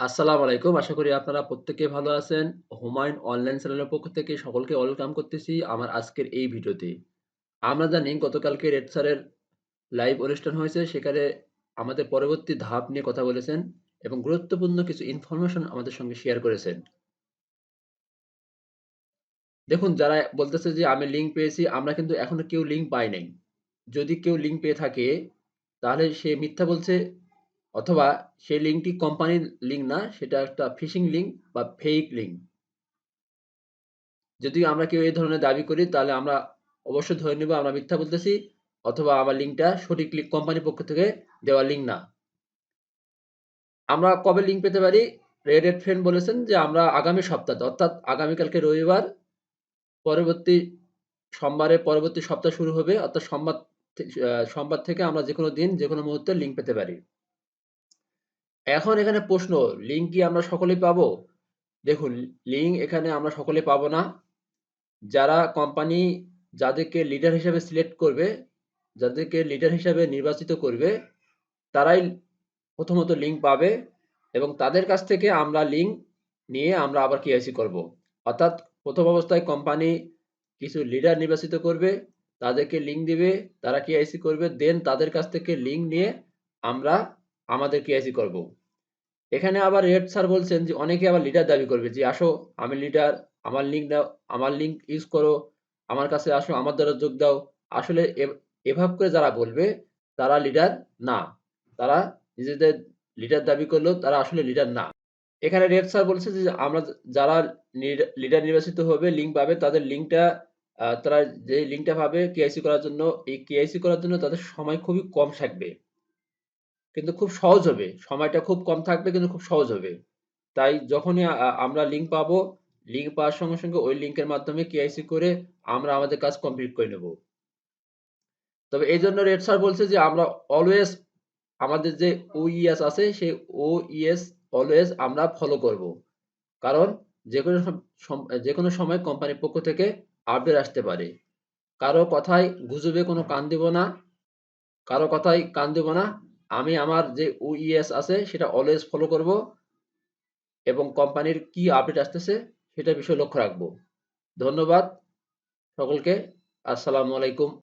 আসসালামু আলাইকুম। আশা করি আপনারা প্রত্যেকে ভালো আছেন। হুমায়ুন অনলাইন চ্যানেলের পক্ষ থেকে সকলকে ওয়েলকাম করতেছি আমার আজকের এই ভিডিওতে। আমরা জানি গতকালকে রেড স্যারের লাইভ অনুষ্ঠান হয়েছে। সেখানে আমাদের পরবর্তী ধাপ নিয়ে কথা বলেছেন এবং গুরুত্বপূর্ণ কিছু ইনফরমেশন আমাদের সঙ্গে শেয়ার করেছেন। দেখুন যারা বলতেছে যে আমি লিঙ্ক পেয়েছি, আমরা কিন্তু এখনও কেউ লিঙ্ক পাই নাই। যদি কেউ লিঙ্ক পেয়ে থাকে তাহলে সে মিথ্যা বলছে অথবা সেই লিঙ্কটি কোম্পানির লিঙ্ক না, সেটা একটা ফিশিং লিঙ্ক বা ফেক লিঙ্ক। যদি আমরা কেউ এই ধরনের দাবি করি তাহলে আমরা অবশ্যই ধরে নিব আমরা মিথ্যা বলতেছি অথবা আমার লিঙ্কটা সঠিক লিঙ্ক কোম্পানির পক্ষ থেকে দেওয়া লিঙ্ক না। আমরা কবে লিঙ্ক পেতে পারি? রেড এড ফ্রেন্ড বলেছেন যে আমরা আগামী সপ্তাহে অর্থাৎ আগামীকালকে রবিবার পরবর্তী সোমবারে পরবর্তী সপ্তাহ শুরু হবে অর্থাৎ সোমবার সোমবার থেকে আমরা যে কোনো দিন যেকোনো মুহূর্তে লিঙ্ক পেতে পারি। এখন এখানে প্রশ্ন লিঙ্ক কি আমরা সকলেই পাবো? দেখুন লিঙ্ক এখানে আমরা সকলে পাবো না। যারা কোম্পানি যাদেরকে লিডার হিসাবে সিলেক্ট করবে, যাদেরকে লিডার হিসাবে নির্বাচিত করবে, তারাই প্রথমত লিঙ্ক পাবে এবং তাদের কাছ থেকে আমরা লিঙ্ক নিয়ে আমরা আবার কেওয়াইসি করব। অর্থাৎ প্রথম অবস্থায় কোম্পানি কিছু লিডার নির্বাচিত করবে, তাদেরকে লিঙ্ক দিবে, তারা কেওয়াইসি করবে, দেন তাদের কাছ থেকে লিঙ্ক নিয়ে আমরা আমাদের কেআইসি করব। এখানে আবার রেড স্যার বলছেন যে অনেকে আবার লিডার দাবি করবে যে, "আসো আমি লিডার, আমার লিঙ্ক দাও, আমার লিঙ্ক ইউজ করো, আমার কাছে আসো, আমার দ্বারা যোগ দাও।" আসলে এভাবে করে যারা বলবে তারা লিডার না। তারা নিজেদের লিডার দাবি করলেও তারা আসলে লিডার না। এখানে রেড স্যার বলছে যে আমরা যারা লিড লিডার নির্বাচিত হবে লিঙ্ক পাবে তাদের লিঙ্কটা তারা যে লিঙ্কটা পাবে কেওয়াইসি করার জন্য, এই কেওয়াইসি করার জন্য তাদের সময় খুবই কম থাকবে। কিন্তু খুব সহজ হবে। সময়টা খুব কম থাকবে কিন্তু খুব সহজ হবে। তাই যখনই আমরা লিঙ্ক পাবো, লিঙ্ক পাওয়ার সঙ্গে, সঙ্গে ওই লিঙ্কের মাধ্যমে কেওয়াইসি করে আমরা আমাদের কাজ কমপ্লিট করে নেব। তবে এই জন্য রেড স্যার বলছে যে আমরা অলওয়েজ আমাদের যে ওইএস আছে সেই ওইএস অলওয়েজ আমরা ফলো করব। কারণ যেকোনো সম সম যেকোনো সময় কোম্পানির পক্ষ থেকে আপডেট আসতে পারে। কারও কথায় গুজবে কোনো কান দিব না। কারও কথায় কান দিব না। আমি আমার যে ওইএস আছে, সেটা অলওয়েজ ফলো করব এবং কোম্পানির কি আপডেট আসতেছে সেটা বিষয়ে লক্ষ্য রাখব। ধন্যবাদ সকলকে। আসসালামু আলাইকুম।